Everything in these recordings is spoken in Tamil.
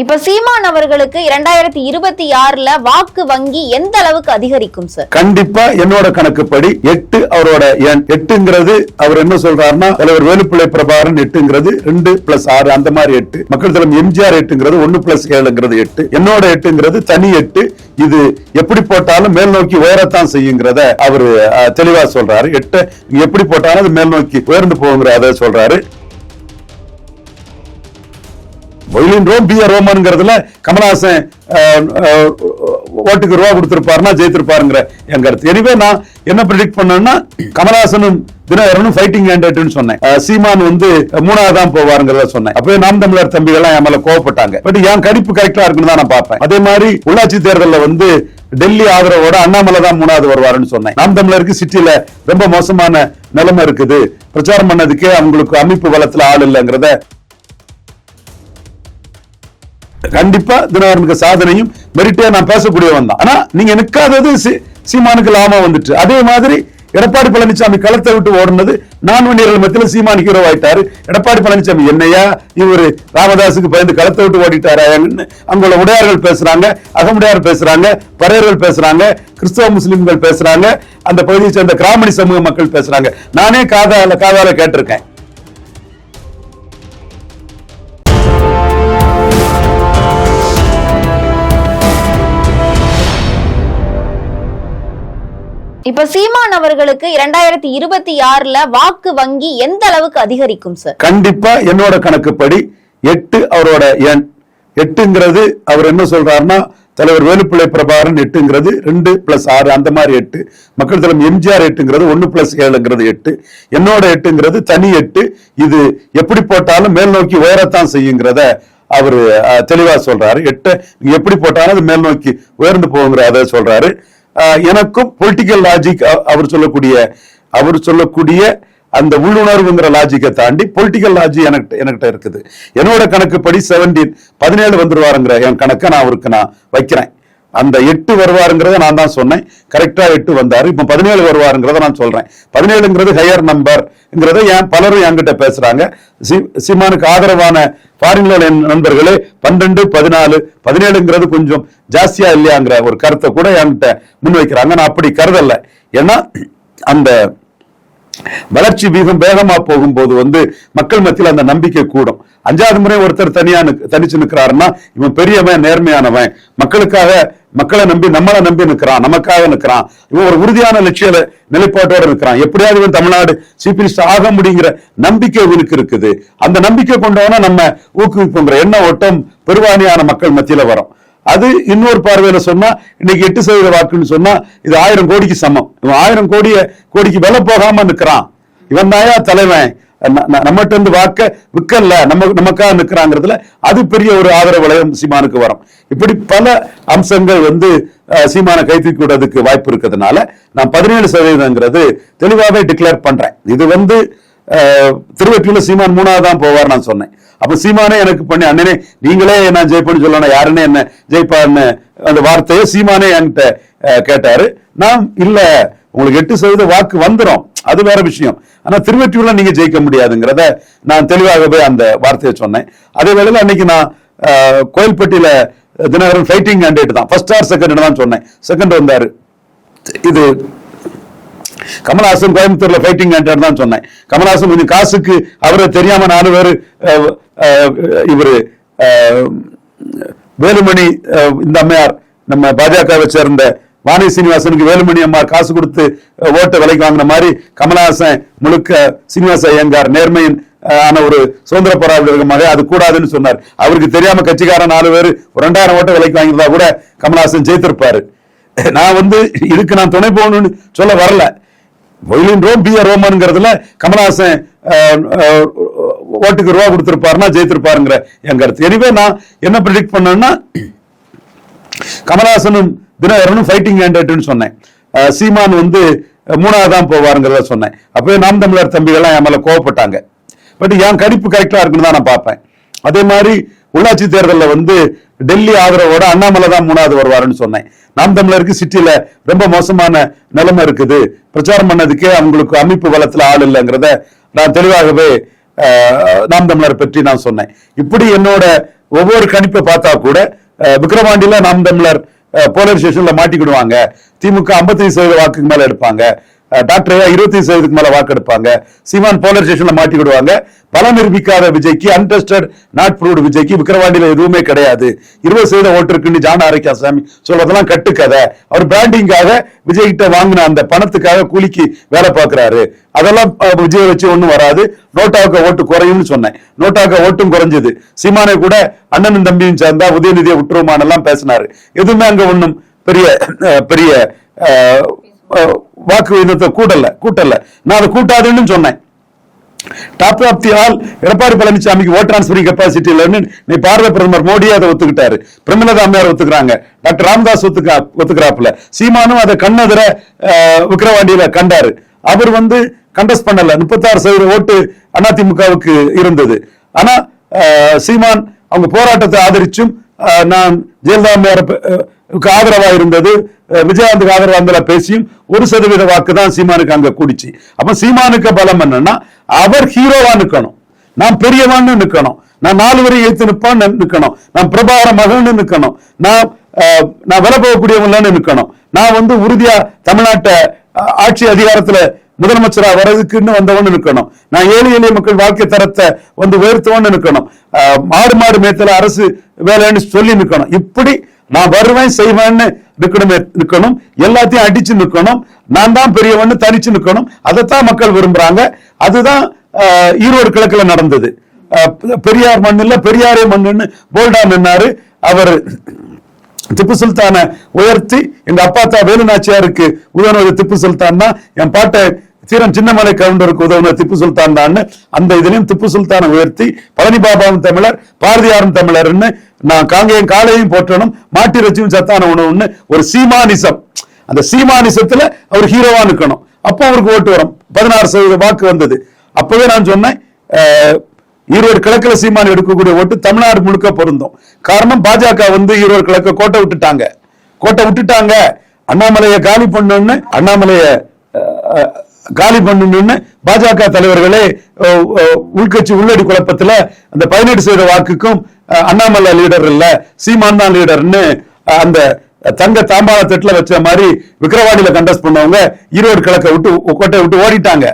இப்ப சீமான் அவர்களுக்கு இரண்டாயிரத்தி இருபத்தி ஆறுல வாக்கு வங்கி எந்த அளவுக்கு அதிகரிக்கும் சார் கண்டிப்பா என்னோட கணக்குப்படி எட்டு அவரோட எண் எட்டுங்கிறது அவர் என்ன சொல்றாருன்னா தலைவர் வேலுப்பிள்ளை பிரபாகரன் எட்டுங்கிறது ரெண்டு பிளஸ் ஆறு அந்த மாதிரி எட்டு. மக்கள் தலைவர் எம்ஜிஆர் எட்டுங்கிறது ஒன்னு பிளஸ் ஏழுங்கிறது எட்டு. என்னோட எட்டுங்கிறது தனி எட்டு. இது எப்படி போட்டாலும் மேல் நோக்கி உயரத்தான் செய்யுங்கிறத அவர் தெளிவா சொல்றாரு. எட்டு எப்படி போட்டாலும் அது மேல் நோக்கி உயர்ந்து போகுங்கிறத சொல்றாரு. ஒயிலின் ரோம் பி ரோமனுங்கிறதுல கமலஹாசன் ஓட்டுக்கு ரூபா கொடுத்துருப்பாருன்னா ஜெயித்திருப்பாருங்கிற என் கருத்து. எனவே நான் என்ன ப்ரிடிக்ட் பண்ணேன்னா கமலஹாசனும் தினகரனும் ஃபைட்டிங் கேண்டிடேட்னு சொன்னேன். சீமான் வந்து மூணாவது தான் போவாருங்கிறத சொன்னேன். அப்பவே நாம் தமிழர் தம்பிகள்லாம் என் மேல கோவப்பட்டாங்க. பட் என் கடிப்பு கரெக்டா இருக்குன்னு தான் நான் பார்ப்பேன். அதே மாதிரி உள்ளாட்சி தேர்தலில் வந்து டெல்லி ஆதரவோட அண்ணாமலை தான் மூணாவது வருவாருன்னு சொன்னேன். நாம் தமிழருக்கு சிட்டியில ரொம்ப மோசமான நிலைமை இருக்குது. பிரச்சாரம் பண்ணதுக்கே அவங்களுக்கு அமைப்பு பலத்துல ஆள் இல்லைங்கிறத கண்டிப்பா தினகரனுக்கு சாதனையும் மெரிட்டே நான் பேசக்கூடியவன் தான். ஆனா நீங்க நிக்காதது சீமானுக்கு லாபம் வந்துட்டு. அதே மாதிரி எடப்பாடி பழனிசாமி களத்தை விட்டு நான் நான்வணியர்கள் மத்தியில் சீமான் ஹீரோ ஆயிட்டாரு. எடப்பாடி பழனிசாமி என்னையா? இவரு ராமதாஸுக்கு பயந்து களத்தை விட்டு ஓடிட்டாராங்கன்னு அங்குள்ள உடையார்கள் பேசுறாங்க அகமுடையார் பேசுறாங்க பறையர்கள் பேசுறாங்க கிறிஸ்தவ முஸ்லிம்கள் பேசுறாங்க அந்த பகுதியை சேர்ந்த கிராமணி சமூக மக்கள் பேசுறாங்க. நானே காதால காதால கேட்டிருக்கேன். இப்ப சீமான் அவர்களுக்கு இரண்டாயிரத்தி இருபத்தி ஆறுல வாக்கு வங்கி எந்த அளவுக்கு அதிகரிக்கும் சார் கண்டிப்பா என்னோட கணக்குப்படி எட்டு அவரோட எண். எட்டுங்கிறது அவர் என்ன சொல்றாருன்னா தலைவர் வேலுப்பிள்ளை பிரபாகரன் எட்டுங்கிறது ரெண்டு பிளஸ் ஆறு அந்த மாதிரி எட்டு. மக்கள் தலைவர் எம்ஜிஆர் எட்டுங்கிறது ஒன்னு பிளஸ் ஏழுங்கிறது எட்டு. என்னோட எட்டுங்கிறது தனி எட்டு. இது எப்படி போட்டாலும் மேல் நோக்கி உயரத்தான் செய்யுங்கிறத அவர் தெளிவா சொல்றாரு. எட்டு எப்படி போட்டாலும் அது மேல் நோக்கி உயர்ந்து போகுங்கிறத சொல்றாரு. எனக்கும் பொலிட்டிக்கல் லாஜிக் அவர் சொல்லக்கூடிய அவர் சொல்லக்கூடிய அந்த உள்ளுணர்வுங்கிற லாஜிக்கை தாண்டி பொலிட்டிக்கல் லாஜி எனக்கு எனக்கிட்ட இருக்குது. என்னோட கணக்குப்படி செவன்டீன் பதினேழு வந்துருவாருங்கிற என் கணக்கை நான் அவருக்கு நான் வைக்கிறேன். அந்த எட்டு வருவாருங்கிறத நான் தான் சொன்னேன். கரெக்டா எட்டு வந்தாரு. இப்ப பதினேழு வருவாருங்கிறத நான் சொல்றேன். பதினேழுங்கிறது ஹையர் நம்பர்ங்கிறத ஏன் பலரும் என்கிட்ட பேசுறாங்க. சி- ஆதரவான ஃபாரின்ல நண்பர்களே பன்னெண்டு பதினாலு பதினேழுங்கிறது கொஞ்சம் ஜாஸ்தியா இல்லையாங்கிற ஒரு கருத்தை கூட என்கிட்ட முன்வைக்கிறாங்க. நான் அப்படி கருதல. ஏன்னா அந்த வளர்ச்சி வீதம் வேகமா போகும்போது வந்து மக்கள் மத்தியில் அந்த நம்பிக்கை கூடும். அஞ்சாவது முறை ஒருத்தர் தனியா தனிச்சு நிக்கிறாருன்னா இவன் பெரியவன் நேர்மையானவன். மக்களுக்காக மக்களை நம்பி நம்மளை நம்பி நிக்கிறான் நமக்காக நிற்கிறான் இவன் ஒரு உறுதியான லட்சிய நிலைப்பாட்டோட இருக்கிறான் எப்படியாவது இவன் தமிழ்நாடு சீஃப் மினிஸ்டர் ஆக முடியுங்கிற நம்பிக்கை இவனுக்கு இருக்குது. அந்த நம்பிக்கை கொண்டவன நம்ம ஊக்குவிப்புங்கிற எண்ண ஓட்டம் பெருவாணியான மக்கள் மத்தியில வரும். அது இன்னொரு பார்வையில சொன்னா இன்னைக்கு எட்டு சதவீத வாக்குன்னு சொன்னா இது ஆயிரம் கோடிக்கு சமம். இவன் ஆயிரம் கோடிய கோடிக்கு விலை போகாம நிக்கிறான். இவன் தாயா தலைவன். நம்மகிட்ட இருந்து வாக்க விற்கல நம்ம நமக்காக நிற்கிறாங்கிறதுல அது பெரிய ஒரு ஆதரவு வளையம் சீமானுக்கு வரும். இப்படி பல அம்சங்கள் வந்து சீமான கைத்தூக்கி கை விடுறதுக்கு வாய்ப்பு இருக்கிறதுனால நான் பதினேழு சதவீதங்கிறது தெளிவாவே டிக்ளேர் பண்றேன். இது வந்து திருவெற்றியில் சீமான் மூணாவது தான் போவார் நான் சொன்னேன். அப்போ சீமானே எனக்கு பண்ணி அண்ணனே நீங்களே நான் ஜெயிப்பேன்னு சொல்லணும் யாருன்னு என்ன ஜெயிப்பான்னு அந்த வார்த்தையை சீமானே என்கிட்ட கேட்டாரு. நான் இல்ல உங்களுக்கு எட்டு சதவீத வாக்கு வந்துடும் அது வேற விஷயம். ஆனா திருவெற்றியூர்ல நீங்க ஜெயிக்க முடியாதுங்கிறத நான் தெளிவாகவே அந்த வார்த்தையை சொன்னேன். அதே வேளையில் அன்னைக்கு நான் கோயில்பட்டியில தினகரன் ஃபைட்டிங் கேண்டிடேட் தான். ஃபர்ஸ்ட் ஆர் செகண்ட் தான் சொன்னேன். செகண்ட் வந்தாரு. இது கமல்ஹாசன் கோயம்புத்தூர்ல ஃபைட்டிங் கேண்டர் தான் சொன்னேன். கமல்ஹாசன் கொஞ்சம் காசுக்கு அவரை தெரியாம நாலு பேர் இவரு வேலுமணி இந்த அம்மையார் நம்ம பாஜகவை சேர்ந்த வாணி சீனிவாசனுக்கு வேலுமணி அம்மா காசு கொடுத்து ஓட்டை விலைக்கு வாங்கின மாதிரி கமலஹாசன் முழுக்க சீனிவாச ஐயங்கார் நேர்மையின் ஆன ஒரு சுதந்திர போராட்ட மாதிரி அது கூடாதுன்னு சொன்னார். அவருக்கு தெரியாம கட்சிக்காரன் நாலு பேர் ஒரு ரெண்டாயிரம் ஓட்டை விலைக்கு வாங்கியிருந்தா கூட கமலஹாசன் ஜெயித்திருப்பாரு. நான் வந்து இதுக்கு நான் துணை போகணும்னு சொல்ல வரல. ஒயிலின் ரோம் பி ரோமன்ங்கிறதுல கமலஹாசன் ஓட்டுக்கு ரூபா கொடுத்துருப்பாருன்னா ஜெயித்திருப்பாருங்கிற என் கருத்து. எனவே நான் என்ன ப்ரிடிக்ட் பண்ணேன்னா கமலஹாசனும் தினகரனும் ஃபைட்டிங் கேண்டேட்டுன்னு சொன்னேன். சீமான் வந்து மூணாவது தான் போவாருங்கிறத சொன்னேன். அப்பவே நாம் தமிழர் தம்பிகள்லாம் என் மேலே கோவப்பட்டாங்க. பட் என் கணிப்பு கரெக்டாக இருக்குன்னு தான் நான் பார்ப்பேன். அதே மாதிரி உள்ளாட்சி தேர்தலில் வந்து டெல்லி ஆதரவோட அண்ணாமலை தான் மூணாவது வருவாருன்னு சொன்னேன். நாம் தமிழருக்கு சிட்டியில ரொம்ப மோசமான நிலைமை இருக்குது. பிரச்சாரம் பண்ணதுக்கே அவங்களுக்கு அமைப்பு வளத்துல ஆள் இல்லைங்கிறத நான் தெளிவாகவே நாம் தமிழர் பற்றி நான் சொன்னேன். இப்படி என்னோட ஒவ்வொரு கணிப்பை பார்த்தா கூட விக்ரவாண்டியில நாம் தமிழர் போலீஸ் ஸ்டேஷன்ல மாட்டிக்கிடுவாங்க. திமுக 55% சதவீத வாக்குக்கு மேல எடுப்பாங்க. டாக்டர் இருபத்தி சதவீதத்துக்கு மேல வாக்கு சிவான் போலர் போலீஸ் மாட்டி மாட்டிக்கிடுவாங்க பல நிரூபிக்காத விஜய்க்கு அன்டெஸ்டட் நாட் ப்ரூவ்டு விஜய்க்கு விக்கிரவாண்டியில எதுவுமே கிடையாது. இருபது சதவீத ஓட்டு இருக்குன்னு ஜான ஆரோக்கியாசாமி சொல்றதெல்லாம் கட்டுக்கதை. அவர் பிராண்டிங்காக விஜய் கிட்ட வாங்கின அந்த பணத்துக்காக கூலிக்கு வேலை பார்க்கறாரு. அதெல்லாம் விஜய் வச்சு ஒண்ணும் வராது. நோட்டாவுக்கு ஓட்டு குறையும்னு சொன்னேன். நோட்டாவுக்கு ஓட்டும் குறைஞ்சது. சீமானை கூட அண்ணனும் தம்பியும் சேர்ந்தா உதயநிதியை விட்டுருமான்னு எல்லாம் பேசினாரு. எதுவுமே அங்க ஒண்ணும் பெரிய பெரிய வாக்கு விகிதத்தை கூட்டல கூட்டல. நான் அதை கூட்டாதுன்னு சொன்னேன். Top of the all Edappadi பழனிசாமிக்கு ஓட் டிரான்ஸ்பரிங் கெப்பாசிட்டி இல்லைன்னு நீ பாரத பிரதமர் மோடி அதை ஒத்துக்கிட்டாரு. பிரமிளதா அம்மையார் ஒத்துக்கிறாங்க. டாக்டர் ராமதாஸ் ஒத்துக்கா ஒத்துக்கிறாப்புல. சீமானும் அதை கண்ணெதிர விக்கிரவாண்டியில கண்டாரு. அவர் வந்து கண்டஸ்ட் பண்ணல. முப்பத்தாறு சதவீத ஓட்டு அதிமுகவுக்கு இருந்தது. ஆனா சீமான் அவங்க போராட்டத்தை ஆதரிச்சும் நான் ஜெயலலிதா அம்மையார் ஆதரவா இருந்தது. விஜயகாந்துக்கு ஆதரவா இருந்தல பேசியும் ஒரு சதவீத வாக்கு தான் சீமானுக்கு அங்க கூடிச்சு. அப்ப சீமானுக்கு பலம் என்னன்னா அவர் ஹீரோவா நிக்கணும். நான் பெரியவான்னு நிக்கணும். நான் நாலு வரை எழுத்து நிற்பான்னு நிக்கணும். நான் பிரபாகர மகன்னு நிக்கணும். நான் நான் விலை போகக்கூடியவங்களான்னு நிக்கணும். நான் வந்து உறுதியா தமிழ்நாட்டை ஆட்சி அதிகாரத்துல முதலமைச்சரா வர்றதுக்குன்னு வந்தவன்னு நிற்கணும் நான் ஏழை எளிய மக்கள் வாழ்க்கை தரத்தை வந்து உயர்த்தவன்னு நிற்கணும் அஹ், மாடு மாடு மேய்த்தல அரசு வேலைன்னு சொல்லி நிற்கணும் இப்படி நான் வருவேன் செய்வேன்னு நிற்கணுமே நிற்கணும். எல்லாத்தையும் அடிச்சு நிற்கணும். நான் தான் பெரியவன்னு தனிச்சு நிற்கணும். அதைத்தான் மக்கள் விரும்புறாங்க. அதுதான் ஈரோடு கிழக்குல நடந்தது. பெரியார் மண்ணுல பெரியாரே மண்ணுன்னு போல்டா நின்னாரு. அவர் திப்பு சுல்தானை உயர்த்தி. எங்க அப்பா தா வேலுநாச்சியாருக்கு உதவுனது திப்பு சுல்தான் தான். என் பாட்டை சீரன் சின்னமலை கவுண்டருக்கு உதவுன திப்பு சுல்தான் தான் அந்த இதுலயும் திப்பு சுல்தானை உயர்த்தி பழனி பாபாவும் தமிழர் பாரதியாரும் தமிழர்னு நான் காங்கேயம் காலையும் போற்றணும் மாட்டிறைச்சியும் சத்தான உணவுன்னு ஒரு சீமானிசம். அந்த சீமானிசத்துல அவர் ஹீரோவா நிக்கணும். அப்போ அவருக்கு ஓட்டு வரும். பதினாறு சதவீத வாக்கு வந்தது. அப்பவே நான் சொன்னேன் ஈரோடு கிழக்குல சீமான் எடுக்கக்கூடிய ஓட்டு தமிழ்நாடு முழுக்க பொருந்தும். காரணம் பாஜக வந்து ஈரோடு கிழக்க கோட்டை விட்டுட்டாங்க. கோட்டை விட்டுட்டாங்க. அண்ணாமலையை காலி பண்ணணும்னு அண்ணாமலையை காலி பண்ணணும்னு பாஜக தலைவர்களே உள்கட்சி உள்ளடி குழப்பத்துல அந்த பதினெட்டு சதவீத வாக்குக்கும் அண்ணாமலை லீடர் இல்ல சீமான் தான் லீடர்னு அந்த தங்க தாம்பாள தட்டுல வச்ச மாதிரி விக்கிரவாடியில கண்டஸ்ட் பண்ணவங்க ஈரோடு கிழக்க விட்டு கோட்டை விட்டு ஓடிட்டாங்க.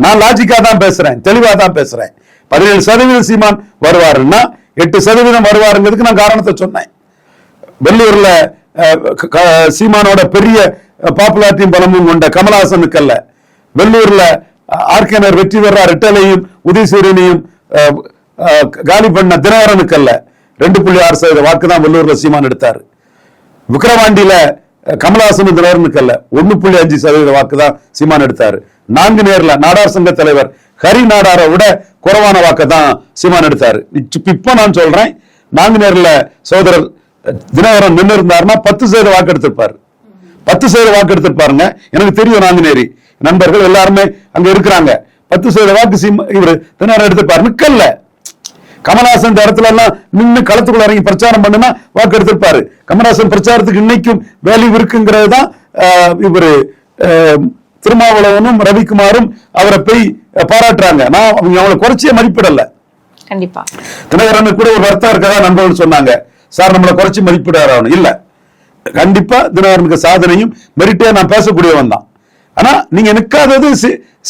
நான் லாஜிக்கா தான் பேசுறேன் தெளிவா தான் பேசுறேன். பதினேழு சதவீதம் சீமான் வருவாருன்னா எட்டு சதவீதம் வருவாருங்கிறதுக்கு நான் காரணத்தை சொன்னேன். வெள்ளூர்ல க- சீமானோட பெரிய பாப்புலாரிட்டியும் பலமும் கொண்ட கமலஹாசனுக்கு அல்ல. வெள்ளூர்ல ஆர்கேனர் வெற்றி பெற ரிட்டலையும் உதயசூரியனையும் காலி பண்ண தினகரனுக்கு அல்ல ரெண்டு புள்ளி ஆறு சதவீத வாக்கு தான் வெள்ளூர்ல சீமான் எடுத்தாரு. விக்கிரவாண்டியில கமலஹாசன் தினகரனுக்கு அல்ல ஒன்னு புள்ளி அஞ்சு சதவீத வாக்கு தான் சீமான் எடுத்தாரு. நான்கு நேரில் நாடார் சங்க தலைவர் ஹரி நாடாரை விட குறைவான வாக்கை தான் சீமான் எடுத்தாரு. இப்போ நான் சொல்றேன் நான்கு நேரில் சகோதரர் தினகரன் நின்று இருந்தாருன்னா பத்து சதவீத வாக்கு எடுத்திருப்பார். பத்து சதவீத வாக்கு எடுத்திருப்பாருங்க. எனக்கு தெரியும் நாங்குநேரி நண்பர்கள் எல்லாருமே அங்க இருக்கிறாங்க. பத்து சதவீத வாக்கு சீமா இவர் தினகரன் எடுத்திருப்பாரு நிக்கல்ல. கமலஹாசன் இடத்துல எல்லாம் நின்னு களத்துக்குள்ள இறங்கி பிரச்சாரம் பண்ணுனா வாக்கு எடுத்திருப்பாரு. கமலஹாசன் பிரச்சாரத்துக்கு இன்னைக்கும் வேல்யூ இருக்குங்கிறது தான் இவரு திருமாவளவனும் ரவிக்குமாரும் அவரை போய் பாராட்டுறாங்க. நான் அவங்க அவங்களை குறைச்சியே மதிப்பிடல. கண்டிப்பா. தினகரனுக்கு கூட ஒரு வருத்தம் இருக்கதா நண்பர்கள் சொன்னாங்க. சார் நம்மளை குறைச்சி மதிப்பிடாரு இல்ல. கண்டிப்பா தினகரனுக்கு சாதனையும் மெரிட்டே நான் பேசக்கூடியவன் தான். ஆனா நீங்க நிக்காதது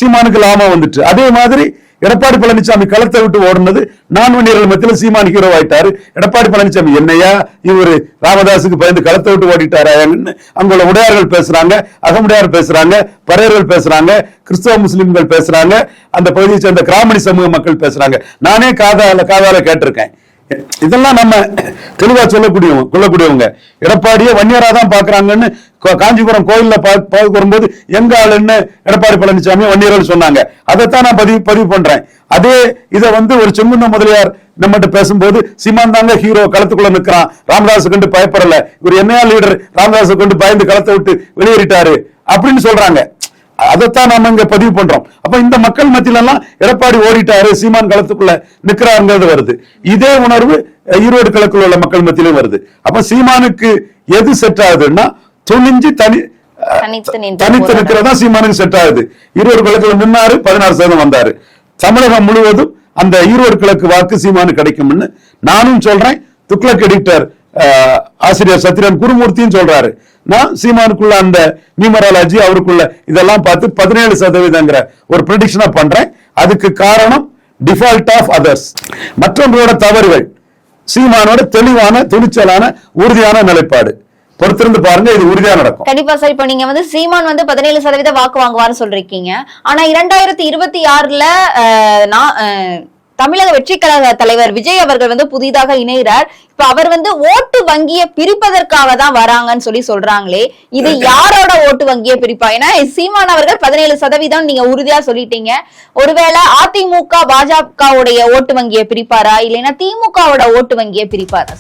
சீமானுக்கு லாபம் வந்துட்டு. அதே மாதிரி எடப்பாடி பழனிசாமி களத்தை விட்டு ஓடுனது நான் வண்டியர்கள் மத்தியில் சீமான் ஹீரோ ஆயிட்டாரு. எடப்பாடி பழனிசாமி என்னையா இவர் ராமதாஸுக்கு பயந்து களத்தை விட்டு ஓடிட்டாரா அங்குள்ள உடையார்கள் பேசுறாங்க அகமுடையார் பேசுறாங்க பறையர்கள் பேசுறாங்க கிறிஸ்தவ முஸ்லிம்கள் பேசுறாங்க அந்த பகுதியை சேர்ந்த கிராமணி சமூக மக்கள் பேசுறாங்க. நானே காதால காதால கேட்டிருக்கேன். இதெல்லாம் நம்ம தெளிவா சொல்லக்கூடியவங்க கொள்ளக்கூடியவங்க. எடப்பாடியை வன்னியரா தான் பாக்குறாங்கன்னு காஞ்சிபுரம் கோயில்ல பார்க்க வரும்போது எங்க ஆளுன்னு எடப்பாடி பழனிசாமி வன்னியர்கள் சொன்னாங்க. அதைத்தான் நான் பதிவு பதிவு பண்றேன். அதே இதை வந்து ஒரு செங்குந்த முதலியார் நம்மகிட்ட பேசும்போது சிமான் தாங்க ஹீரோ களத்துக்குள்ள நிற்கிறான் ராமதாஸ் கண்டு பயப்படல. இவர் என்னையா லீடர் ராமதாஸ் கொண்டு பயந்து களத்தை விட்டு வெளியேறிட்டாரு. அப்படின்னு சொல்றாங்க. அதைத்தான் நாம இங்க பதிவு பண்றோம். அப்ப இந்த மக்கள் மத்தியில எல்லாம் எடப்பாடி ஓடிட்டாரு சீமான் களத்துக்குள்ள நிக்கிறாருங்கிறது வருது. இதே உணர்வு ஈரோடு கிழக்குள்ள உள்ள மக்கள் மத்தியிலும் வருது. அப்ப சீமானுக்கு எது செட் ஆகுதுன்னா துணிஞ்சு தனி தனித்து நிக்கிறதா சீமானுக்கு செட் ஆகுது. ஈரோடு கிழக்குல நின்னாரு பதினாறு சதவீதம் வந்தாரு. தமிழகம் முழுவதும் அந்த ஈரோடு கிழக்கு வாக்கு சீமானு கிடைக்கும்னு நானும் சொல்றேன். துக்ளக் எடிட்டர் ஆசிரியர் சத்திரன் குருமூர்த்தின்னு சொல்றாரு. நான் சீமானுக்குள்ள அந்த நியூமராலஜி அவருக்குள்ள இதெல்லாம் பார்த்து பதினேழு சதவீதங்கிற ஒரு ப்ரெடிக்ஷனா பண்றேன். அதுக்கு காரணம் டிஃபால்ட் ஆஃப் அதர்ஸ் மற்றவங்களோட தவறுகள் சீமானோட தெளிவான துணிச்சலான உறுதியான நிலைப்பாடு. பொறுத்திருந்து பாருங்க இது உறுதியா நடக்கும். கண்டிப்பா சார் இப்போ நீங்க வந்து சீமான் வந்து பதினேழு சதவீத வாக்கு வாங்குவார்னு சொல்றீங்க ஆனா இரண்டாயிரத்தி இருபத்தி ஆறுல நான் தமிழக வெற்றி கழக தலைவர் விஜய் அவர்கள் வந்து புதிதாக இணைகிறார் இப்ப அவர் வந்து ஓட்டு வங்கியை பிரிப்பதற்காக தான் வராங்கன்னு சொல்லி சொல்றாங்களே. இது யாரோட ஓட்டு வங்கியை பிரிப்பா? ஏன்னா சீமான் அவர்கள் பதினேழு சதவீதம் நீங்க உறுதியா சொல்லிட்டீங்க. ஒருவேளை அதிமுக பாஜகவுடைய ஓட்டு வங்கியை பிரிப்பாரா? இல்லைன்னா திமுகவோட ஓட்டு வங்கியை பிரிப்பாரா?